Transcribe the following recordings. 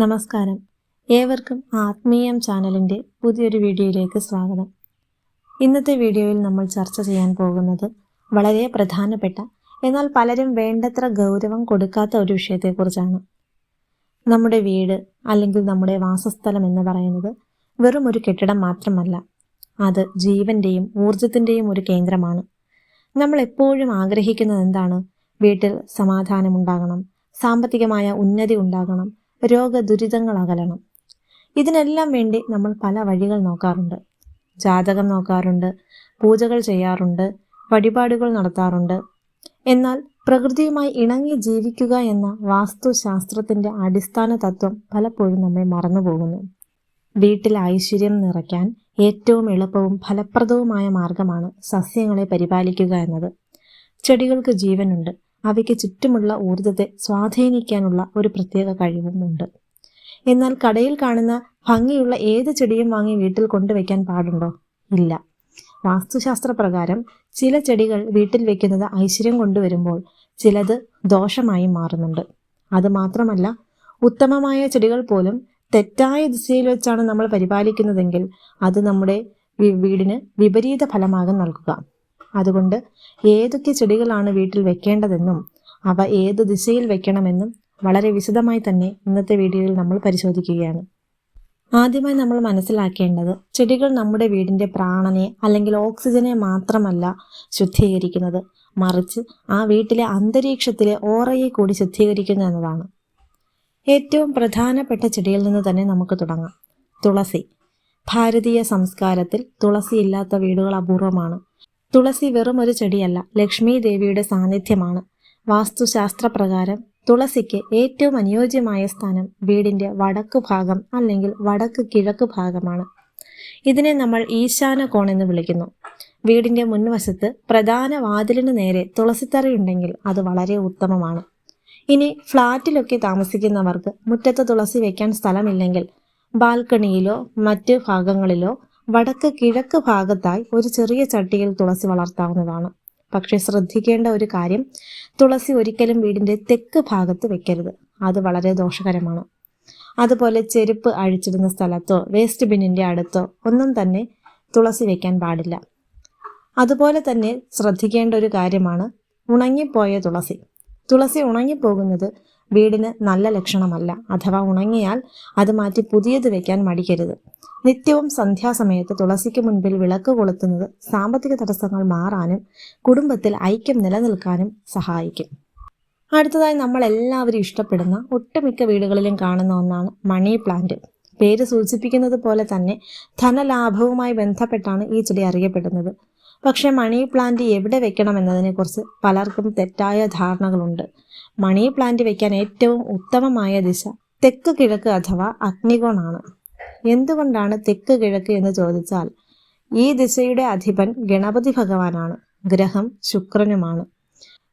നമസ്കാരം. ഏവർക്കും ആത്മീയം ചാനലിന്റെ പുതിയൊരു വീഡിയോയിലേക്ക് സ്വാഗതം. ഇന്നത്തെ വീഡിയോയിൽ നമ്മൾ ചർച്ച ചെയ്യാൻ പോകുന്നത് വളരെ പ്രധാനപ്പെട്ട എന്നാൽ പലരും വേണ്ടത്ര ഗൗരവം കൊടുക്കാത്ത ഒരു വിഷയത്തെക്കുറിച്ചാണ്. നമ്മുടെ വീട് അല്ലെങ്കിൽ നമ്മുടെ വാസസ്ഥലം എന്ന് പറയുന്നത് വെറും ഒരു കെട്ടിടം മാത്രമല്ല അത് ജീവന്റെയും ഊർജത്തിന്റെയും ഒരു കേന്ദ്രമാണ്. നമ്മൾ എപ്പോഴും ആഗ്രഹിക്കുന്നത് എന്താണ്? വീട്ടിൽ സമാധാനമുണ്ടാകണം സാമ്പത്തികമായ ഉന്നതി ഉണ്ടാകണം രോഗദുരിതങ്ങൾ അകലണം ഇതിനെല്ലാം വേണ്ടി നമ്മൾ പല വഴികൾ നോക്കാറുണ്ട്. ജാതകം നോക്കാറുണ്ട് പൂജകൾ ചെയ്യാറുണ്ട് വഴിപാടുകൾ നടത്താറുണ്ട്. എന്നാൽ പ്രകൃതിയുമായി ഇണങ്ങി ജീവിക്കുക എന്ന വാസ്തുശാസ്ത്രത്തിന്റെ അടിസ്ഥാന തത്വം പലപ്പോഴും നമ്മൾ മറന്നുപോകുന്നു. വീട്ടിൽ ഐശ്വര്യം നിറയ്ക്കാൻ ഏറ്റവും എളുപ്പവും ഫലപ്രദവുമായ മാർഗമാണ് സസ്യങ്ങളെ പരിപാലിക്കുക എന്നത്. ചെടികൾക്ക് ജീവനുണ്ട്. അവയ്ക്ക് ചുറ്റുമുള്ള ഊർജത്തെ സ്വാധീനിക്കാനുള്ള ഒരു പ്രത്യേക കഴിവുമുണ്ട്. എന്നാൽ കടയിൽ കാണുന്ന ഭംഗിയുള്ള ഏത് ചെടിയും വാങ്ങി വീട്ടിൽ കൊണ്ടുവയ്ക്കാൻ പാടുണ്ടോ? ഇല്ല. വാസ്തുശാസ്ത്ര പ്രകാരം ചില ചെടികൾ വീട്ടിൽ വെക്കുന്നത് ഐശ്വര്യം കൊണ്ടുവരുമ്പോൾ ചിലത് ദോഷമായി മാറുന്നുണ്ട്. അതുമാത്രമല്ല ഉത്തമമായ ചെടികൾ പോലും തെറ്റായ ദിശയിൽ വെച്ചാണ് നമ്മൾ പരിപാലിക്കുന്നതെങ്കിൽ അത് നമ്മുടെ വീടിന് വിപരീത ഫലമാകും നൽകുക. അതുകൊണ്ട് ഏതൊക്കെ ചെടികളാണ് വീട്ടിൽ വെക്കേണ്ടതെന്നും അവ ഏത് ദിശയിൽ വെക്കണമെന്നും വളരെ വിശദമായി തന്നെ ഇന്നത്തെ വീഡിയോയിൽ നമ്മൾ പരിശോധിക്കുകയാണ്. ആദ്യമായി നമ്മൾ മനസ്സിലാക്കേണ്ടത് ചെടികൾ നമ്മുടെ വീടിന്റെ പ്രാണനെ അല്ലെങ്കിൽ ഓക്സിജനെ മാത്രമല്ല ശുദ്ധീകരിക്കുന്നത് മറിച്ച് ആ വീട്ടിലെ അന്തരീക്ഷത്തിലെ ഓറയെ കൂടി ശുദ്ധീകരിക്കുന്നു എന്നതാണ്. ഏറ്റവും പ്രധാനപ്പെട്ട ചെടിയിൽ നിന്ന് തന്നെ നമുക്ക് തുടങ്ങാം. തുളസി. ഭാരതീയ സംസ്കാരത്തിൽ തുളസി ഇല്ലാത്ത വീടുകൾ അപൂർവമാണ്. തുളസി വെറും ഒരു ചെടിയല്ല ലക്ഷ്മി ദേവിയുടെ സാന്നിധ്യമാണ്. വാസ്തുശാസ്ത്രപ്രകാരം തുളസിക്ക് ഏറ്റവും അനുയോജ്യമായ സ്ഥാനം വീടിന്റെ വടക്ക് ഭാഗം അല്ലെങ്കിൽ വടക്ക് കിഴക്ക് ഭാഗമാണ്. ഇതിനെ നമ്മൾ ഈശാന കോൺ എന്ന് വിളിക്കുന്നു. വീടിന്റെ മുൻവശത്ത് പ്രധാന വാതിലിന് നേരെ തുളസിത്തറയുണ്ടെങ്കിൽ അത് വളരെ ഉത്തമമാണ്. ഇനി ഫ്ളാറ്റിലൊക്കെ താമസിക്കുന്നവർക്ക് മുറ്റത്ത് തുളസി വയ്ക്കാൻ സ്ഥലമില്ലെങ്കിൽ ബാൽക്കണിയിലോ മറ്റ് ഭാഗങ്ങളിലോ വടക്ക് കിഴക്ക് ഭാഗത്തായി ഒരു ചെറിയ ചട്ടിയിൽ തുളസി വളർത്താവുന്നതാണ്. പക്ഷേ ശ്രദ്ധിക്കേണ്ട ഒരു കാര്യം തുളസി ഒരിക്കലും വീടിന്റെ തെക്ക് ഭാഗത്ത് വെക്കരുത്. അത് വളരെ ദോഷകരമാണ്. അതുപോലെ ചെരുപ്പ് അഴിച്ചിടുന്ന സ്ഥലത്തോ വേസ്റ്റ് ബിന്നിന്റെ അടുത്തോ ഒന്നും തന്നെ തുളസി വെക്കാൻ പാടില്ല. അതുപോലെ തന്നെ ശ്രദ്ധിക്കേണ്ട ഒരു കാര്യമാണ് ഉണങ്ങിപ്പോയ തുളസി. തുളസി ഉണങ്ങിപ്പോകുന്നത് വീടിന് നല്ല ലക്ഷണമല്ല. അഥവാ ഉണങ്ങിയാൽ അത് മാറ്റി പുതിയത് വെക്കാൻ മടിക്കരുത്. നിത്യവും സന്ധ്യാസമയത്ത് തുളസിക്ക് മുൻപിൽ വിളക്ക് കൊളുത്തുന്നത് സാമ്പത്തിക തടസ്സങ്ങൾ മാറാനും കുടുംബത്തിൽ ഐക്യം നിലനിൽക്കാനും സഹായിക്കും. അടുത്തതായി നമ്മൾ എല്ലാവരും ഇഷ്ടപ്പെടുന്ന ഒട്ടുമിക്ക വീടുകളിലും കാണുന്ന ഒന്നാണ് മണി പ്ലാന്റ്. പേര് സൂചിപ്പിക്കുന്നത് പോലെ തന്നെ ധനലാഭവുമായി ബന്ധപ്പെട്ടാണ് ഈ ചെടി അറിയപ്പെടുന്നത്. പക്ഷേ മണി പ്ലാന്റ് എവിടെ വെക്കണം എന്നതിനെക്കുറിച്ച് പലർക്കും തെറ്റായ ധാരണകളുണ്ട്. മണി പ്ലാന്റ് വെക്കാൻ ഏറ്റവും ഉത്തമമായ ദിശ തെക്ക് കിഴക്ക് അഥവാ അഗ്നികോണാണ്. എന്തുകൊണ്ടാണ് തെക്ക് കിഴക്ക് എന്ന് ചോദിച്ചാൽ ഈ ദിശയുടെ അധിപൻ ഗണപതി ഭഗവാനാണ് ഗ്രഹം ശുക്രനുമാണ്.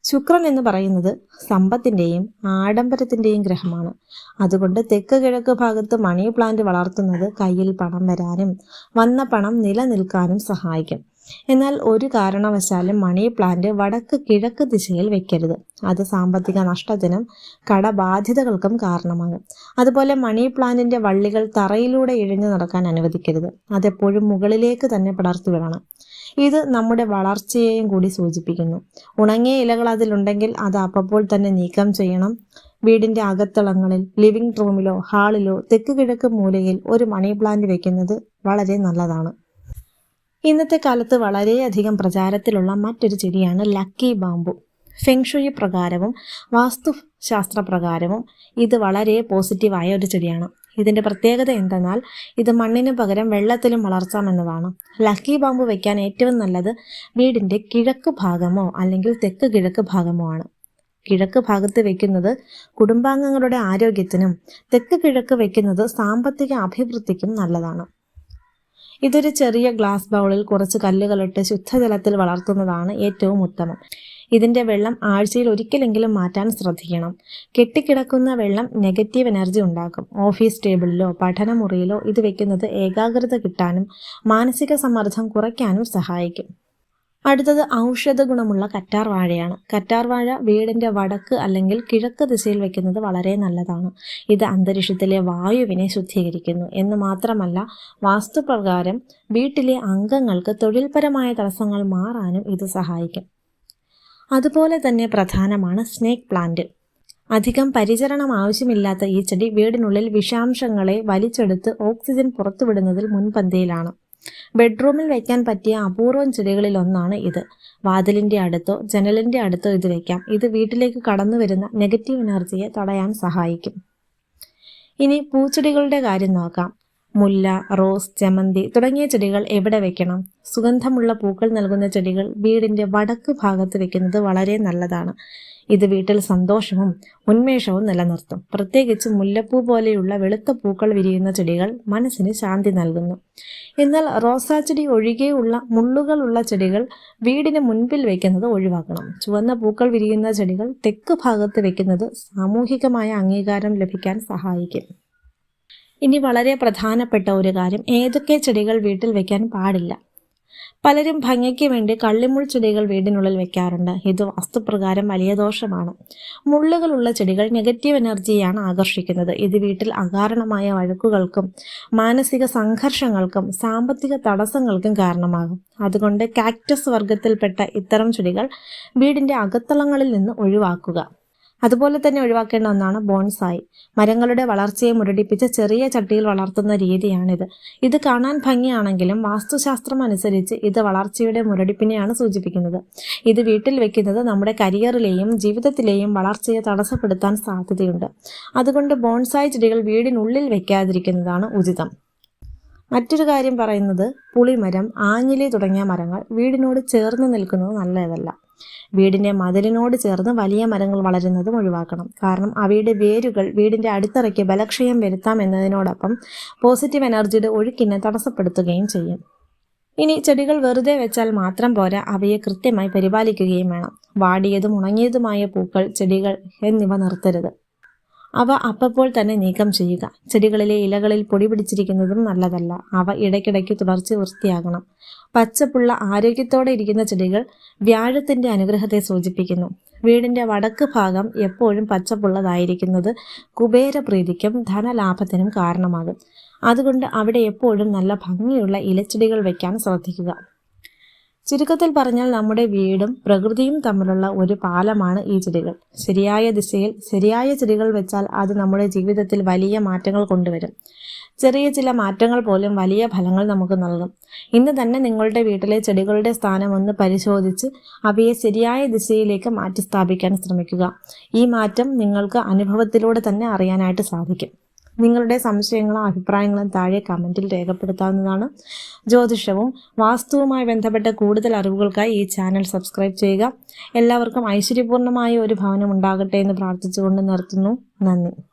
ശുക്രൻ എന്ന് പറയുന്നത് സമ്പത്തിന്റെയും ആഡംബരത്തിന്റെയും ഗ്രഹമാണ്. അതുകൊണ്ട് തെക്ക് കിഴക്ക് ഭാഗത്ത് മണി പ്ലാന്റ് വളർത്തുന്നത് കയ്യിൽ പണം വരാനും വന്ന പണം നിലനിൽക്കാനും സഹായിക്കും. എന്നാൽ ഒരു കാരണവശാലും മണി പ്ലാന്റ് വടക്ക് കിഴക്ക് ദിശയിൽ വെക്കരുത്. അത് സാമ്പത്തിക നഷ്ടത്തിനും കടബാധ്യതകൾക്കും കാരണമാകും. അതുപോലെ മണി പ്ലാന്റിന്റെ വള്ളികൾ തറയിലൂടെ ഇഴഞ്ഞു നടക്കാൻ അനുവദിക്കരുത്. അതെപ്പോഴും മുകളിലേക്ക് തന്നെ പടർത്തി വിടണം. ഇത് നമ്മുടെ വളർച്ചയെയും കൂടി സൂചിപ്പിക്കുന്നു. ഉണങ്ങിയ ഇലകൾ അതിലുണ്ടെങ്കിൽ അത് അപ്പോൾ തന്നെ നീക്കം ചെയ്യണം. വീടിന്റെ അകത്തളങ്ങളിൽ ലിവിംഗ് റൂമിലോ ഹാളിലോ തെക്ക് കിഴക്ക് മൂലയിൽ ഒരു മണി പ്ലാന്റ് വെക്കുന്നത് വളരെ നല്ലതാണ്. ഇന്നത്തെ കാലത്ത് വളരെയധികം പ്രചാരത്തിലുള്ള മറ്റൊരു ചെടിയാണ് ലക്കി ബാമ്പു ഫെങ്ഷുയി പ്രകാരവും വാസ്തുശാസ്ത്ര പ്രകാരവും ഇത് വളരെ പോസിറ്റീവായ ഒരു ചെടിയാണ്. ഇതിന്റെ പ്രത്യേകത എന്തെന്നാൽ ഇത് മണ്ണിന് പകരം വെള്ളത്തിലും വളർത്താമെന്നതാണ് ലക്കി ബാമ്പ് വയ്ക്കാൻ ഏറ്റവും നല്ലത് വീടിന്റെ കിഴക്ക് ഭാഗമോ അല്ലെങ്കിൽ തെക്ക് കിഴക്ക് ഭാഗമോ ആണ്. കിഴക്ക് ഭാഗത്ത് വയ്ക്കുന്നത് കുടുംബാംഗങ്ങളുടെ ആരോഗ്യത്തിനും തെക്ക് കിഴക്ക് വയ്ക്കുന്നത് സാമ്പത്തിക അഭിവൃദ്ധിക്കും നല്ലതാണ്. ഇതൊരു ചെറിയ ഗ്ലാസ് ബൗളിൽ കുറച്ച് കല്ലുകളിട്ട് ശുദ്ധജലത്തിൽ വളർത്തുന്നതാണ് ഏറ്റവും ഉത്തമം. ഇതിന്റെ വെള്ളം ആഴ്ചയിൽ ഒരിക്കലെങ്കിലും മാറ്റാൻ ശ്രദ്ധിക്കണം. കെട്ടിക്കിടക്കുന്ന വെള്ളം നെഗറ്റീവ് എനർജി ഉണ്ടാക്കും. ഓഫീസ് ടേബിളിലോ പഠനമുറിയിലോ ഇത് വെക്കുന്നത് ഏകാഗ്രത കിട്ടാനും മാനസിക സമ്മർദ്ദം കുറയ്ക്കാനും സഹായിക്കും. അടുത്തത് ഔഷധ ഗുണമുള്ള കറ്റാർ വാഴയാണ്. കറ്റാർ വാഴ വീടിന്റെ വടക്ക് അല്ലെങ്കിൽ കിഴക്ക് ദിശയിൽ വെക്കുന്നത് വളരെ നല്ലതാണ്. ഇത് അന്തരീക്ഷത്തിലെ വായുവിനെ ശുദ്ധീകരിക്കുന്നു. എന്ന് മാത്രമല്ല വാസ്തുപ്രകാരം വീട്ടിലെ അംഗങ്ങൾക്ക് തൊഴിൽപരമായ തടസ്സങ്ങൾ മാറാനും ഇത് സഹായിക്കും. അതുപോലെ തന്നെ പ്രധാനമാണ് സ്നേക്ക് പ്ലാന്റ്. അധികം പരിചരണം ആവശ്യമില്ലാത്ത ഈ ചെടി വീടിനുള്ളിൽ വിഷാംശങ്ങളെ വലിച്ചെടുത്ത് ഓക്സിജൻ പുറത്തുവിടുന്നതിൽ മുൻപന്തിയിലാണ്. ബെഡ്റൂമിൽ വയ്ക്കാൻ പറ്റിയ അപൂർവം ചെടികളിൽ ഒന്നാണ് ഇത്. വാതിലിന്റെ അടുത്തോ ജനലിന്റെ അടുത്തോ ഇത് വയ്ക്കാം ഇത് വീട്ടിലേക്ക് കടന്നു വരുന്ന നെഗറ്റീവ് എനർജിയെ തടയാൻ സഹായിക്കും. ഇനി പൂച്ചെടികളുടെ കാര്യം നോക്കാം. മുല്ല റോസ് ചമന്തി തുടങ്ങിയ ചെടികൾ എവിടെ വെക്കണം? സുഗന്ധമുള്ള പൂക്കൾ നൽകുന്ന ചെടികൾ വീടിന്റെ വടക്ക് ഭാഗത്ത് വെക്കുന്നത് വളരെ നല്ലതാണ്. ഇത് വീട്ടിൽ സന്തോഷവും ഉന്മേഷവും നിലനിർത്തും. പ്രത്യേകിച്ച് മുല്ലപ്പൂ പോലെയുള്ള വെളുത്ത പൂക്കൾ വിരിയുന്ന ചെടികൾ മനസ്സിന് ശാന്തി നൽകുന്നു. എന്നാൽ റോസാ ചെടി ഒഴികെയുള്ള മുള്ളുകളുള്ള ചെടികൾ വീടിന് മുൻപിൽ വെക്കുന്നത് ഒഴിവാക്കണം. ചുവന്ന പൂക്കൾ വിരിയുന്ന ചെടികൾ തെക്ക് ഭാഗത്ത് വെക്കുന്നത് സാമൂഹികമായ അംഗീകാരം ലഭിക്കാൻ സഹായിക്കും. ഇനി വളരെ പ്രധാനപ്പെട്ട ഒരു കാര്യം ഏതൊക്കെ ചെടികൾ വീട്ടിൽ വെക്കാൻ പാടില്ല? പലരും ഭംഗിക്ക് വേണ്ടി കള്ളിമുൾ ചെടികൾ വീടിനുള്ളിൽ വെക്കാറുണ്ട്. ഇത് വാസ്തുപ്രകാരം വലിയ ദോഷമാണ്. മുള്ളുകളുള്ള ചെടികൾ നെഗറ്റീവ് എനർജിയാണ് ആകർഷിക്കുന്നത്. ഇത് വീട്ടിൽ അകാരണമായ വഴക്കുകൾക്കും മാനസിക സംഘർഷങ്ങൾക്കും സാമ്പത്തിക തടസ്സങ്ങൾക്കും കാരണമാകും. അതുകൊണ്ട് കാക്ടസ് വർഗത്തിൽപ്പെട്ട ഇത്തരം ചെടികൾ വീടിന്റെ അകത്തളങ്ങളിൽ നിന്ന് ഒഴിവാക്കുക. അതുപോലെ തന്നെ ഒഴിവാക്കേണ്ട ഒന്നാണ് ബോൺസായി. മരങ്ങളുടെ വളർച്ചയെ മുരടിപ്പിച്ച് ചെറിയ ചട്ടിയിൽ വളർത്തുന്ന രീതിയാണിത്. ഇത് കാണാൻ ഭംഗിയാണെങ്കിലും വാസ്തുശാസ്ത്രം അനുസരിച്ച് ഇത് വളർച്ചയുടെ മുരടിപ്പിനെയാണ് സൂചിപ്പിക്കുന്നത്. ഇത് വീട്ടിൽ വെക്കുന്നത് നമ്മുടെ കരിയറിലെയും ജീവിതത്തിലെയും വളർച്ചയെ തടസ്സപ്പെടുത്താൻ സാധ്യതയുണ്ട്. അതുകൊണ്ട് ബോൺസായി ചെടികൾ വീടിനുള്ളിൽ വെക്കാതിരിക്കുന്നതാണ് ഉചിതം. മറ്റൊരു കാര്യം പറയുന്നത് പുളിമരം ആഞ്ഞിലി തുടങ്ങിയ മരങ്ങൾ വീടിനോട് ചേർന്ന് നിൽക്കുന്നത് നല്ലതല്ല. വീടിന്റെ മതിലിനോട് ചേർന്ന് വലിയ മരങ്ങൾ വളരുന്നതും ഒഴിവാക്കണം. കാരണം അവയുടെ വേരുകൾ വീടിന്റെ അടിത്തറയ്ക്ക് ബലക്ഷയം വരുത്താം എന്നതിനോടൊപ്പം പോസിറ്റീവ് എനർജിയുടെ ഒഴുക്കിനെ തടസ്സപ്പെടുത്തുകയും ചെയ്യും. ഇനി ചെടികൾ വെറുതെ വെച്ചാൽ മാത്രം പോരാ അവയെ കൃത്യമായി പരിപാലിക്കുകയും വേണം. വാടിയതും ഉണങ്ങിയതുമായ പൂക്കൾ ചെടികൾ എന്നിവ നിർത്തരുത്. അവ അപ്പോൾ തന്നെ നീക്കം ചെയ്യുക. ചെടികളിലെ ഇലകളിൽ പൊടി പിടിച്ചിരിക്കുന്നതും നല്ലതല്ല. അവ ഇടയ്ക്കിടയ്ക്ക് തുടർച്ച് വൃത്തിയാകണം പച്ചപ്പുള്ള ആരോഗ്യത്തോടെ ഇരിക്കുന്ന ചെടികൾ വ്യാഴത്തിന്റെ അനുഗ്രഹത്തെ സൂചിപ്പിക്കുന്നു. വീടിന്റെ വടക്ക് ഭാഗം എപ്പോഴും പച്ചപ്പുള്ളതായിരിക്കുന്നത് കുബേരപ്രീതിക്കും ധനലാഭത്തിനും കാരണമാകും. അതുകൊണ്ട് അവിടെ എപ്പോഴും നല്ല ഭംഗിയുള്ള ഇലച്ചെടികൾ വയ്ക്കാൻ ശ്രദ്ധിക്കുക. ചുരുക്കത്തിൽ പറഞ്ഞാൽ നമ്മുടെ വീടും പ്രകൃതിയും തമ്മിലുള്ള ഒരു പാലമാണ് ഈ ചെടികൾ. ശരിയായ ദിശയിൽ ശരിയായ ചെടികൾ വെച്ചാൽ അത് നമ്മുടെ ജീവിതത്തിൽ വലിയ മാറ്റങ്ങൾ കൊണ്ടുവരും. ചെറിയ ചില മാറ്റങ്ങൾ പോലും വലിയ ഫലങ്ങൾ നമുക്ക് നൽകും. ഇന്ന് തന്നെ നിങ്ങളുടെ വീട്ടിലെ ചെടികളുടെ സ്ഥാനം ഒന്ന് പരിശോധിച്ച് അവയെ ശരിയായ ദിശയിലേക്ക് മാറ്റി സ്ഥാപിക്കാൻ ശ്രമിക്കുക. ഈ മാറ്റം നിങ്ങൾക്ക് അനുഭവത്തിലൂടെ തന്നെ അറിയാനായിട്ട് സാധിക്കും. നിങ്ങളുടെ സംശയങ്ങളും അഭിപ്രായങ്ങളും താഴെ കമന്റിൽ രേഖപ്പെടുത്താവുന്നതാണ്. ജ്യോതിഷവും വാസ്തുവുമായി ബന്ധപ്പെട്ട കൂടുതൽ അറിവുകൾക്കായി ഈ ചാനൽ സബ്സ്ക്രൈബ് ചെയ്യുക. എല്ലാവർക്കും ഐശ്വര്യപൂർണമായ ഒരു ഭവനം ഉണ്ടാകട്ടെ എന്ന് പ്രാർത്ഥിച്ചുകൊണ്ട് നിർത്തുന്നു. നന്ദി.